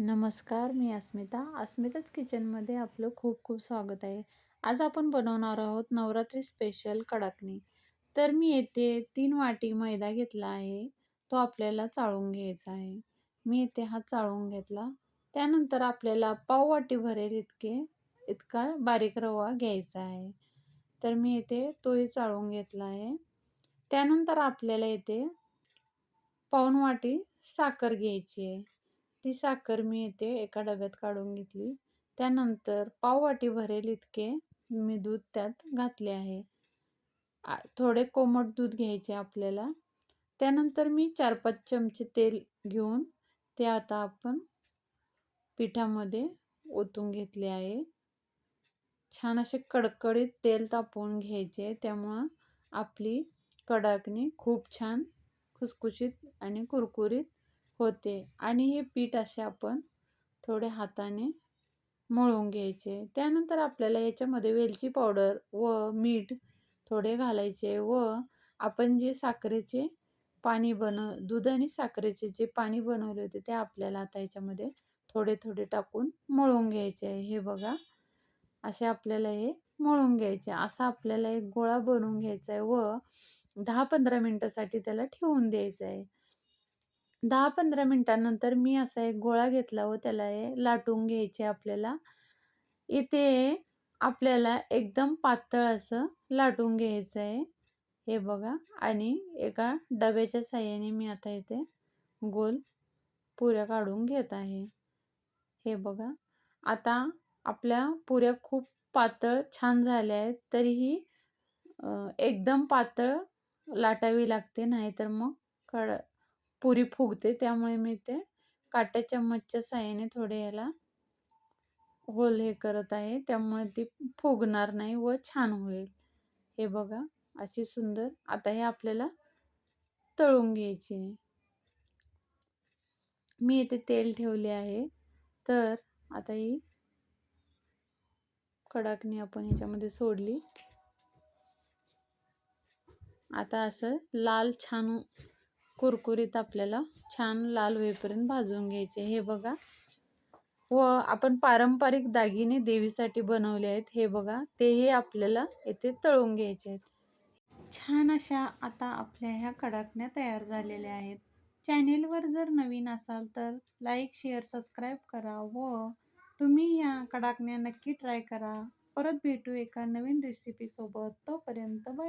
नमस्कार मी अस्मिता. अस्मिताच किचनमध्ये आपलं खूप खूप स्वागत आहे. आज आपण बनवणार आहोत नवरात्री स्पेशल कडाकणी. तर मी येथे तीन वाटी मैदा घेतला आहे. तो आपल्याला चाळून घ्यायचा आहे. मी येथे हा चाळून घेतला. त्यानंतर आपल्याला पाव वाटी भरेल इतके इतका बारीक रवा घ्यायचा आहे. तर मी येथे तोही चाळून घेतला आहे. त्यानंतर आपल्याला येथे पाऊण वाटी साखर घ्यायची आहे. ती साखर मी येते एका डब्यात काढून घेतली. त्यानंतर पाववाटी भरेल इतके मी दूध त्यात घातले आहे. थोडे कोमट दूध घ्यायचे आपल्याला. त्यानंतर मी चार पाच चमचे तेल घेऊन ते आता आपण पिठामध्ये ओतून घेतले आहे. छान असे कडकडीत तेल तापवून घ्यायचे त्यामुळं आपली कडाकणी खूप छान खुसखुशीत आणि कुरकुरीत होते. आणि हे पीठ असे आपण थोडे हाताने मळून घ्यायचे. त्यानंतर आपल्याला याच्यामध्ये वेलची पावडर व मीठ थोडे घालायचे व आपण जे साखरेचे पाणी बनव दूध आणि साखरेचे जे पाणी बनवले होते ते आपल्याला आता याच्यामध्ये थोडे थोडे टाकून मळून घ्यायचे आहे. हे बघा. असे आपल्याला हे मळून घ्यायचे. असा आपल्याला एक गोळा बनवून घ्यायचा आहे व दहा पंधरा मिनटासाठी त्याला ठेवून द्यायचं आहे. दहा पंधरा मिनटानंतर मी असा एक गोळा घेतला व त्याला हे लाटून घ्यायचे आपल्याला. इथे आपल्याला एकदम पातळ असं लाटून घ्यायचं आहे. हे बघा. आणि एका डब्याच्या साह्याने मी आता इथे गोल पुऱ्या काढून घेत आहे. हे बघा. आता आपल्या पुऱ्या खूप पातळ छान झाल्या आहेत. तरीही एकदम पातळ लाटावी लागते. नाहीतर मग कड पुरी फुगते त्यामुळे मी ते काट्या चम्मचच्या साह्याने थोडे याला होल हे करत आहे. त्यामुळे ती फुगणार नाही व छान होईल. हे बघा अशी सुंदर. आता हे आपल्याला तळून घ्यायची मी येथे तेल ठेवले आहे. तर आता ही कडाकणी आपण ह्याच्यामध्ये सोडली. आता असं लाल छान कुरकुरीत आपल्याला छान लाल होईपर्यंत भाजून घ्यायचे. हे बघा. व आपण पारंपरिक दागिने देवीसाठी बनवले आहेत. हे बघा. तेही आपल्याला येथे तळून घ्यायचे आहेत. छान अशा आता आपल्या ह्या कडाकण्या तयार झालेल्या आहेत. चॅनेलवर जर नवीन असाल तर लाईक शेअर सबस्क्राईब करा व तुम्ही या कडाकण्या नक्की ट्राय करा. परत भेटू एका नवीन रेसिपीसोबत तोपर्यंत बाय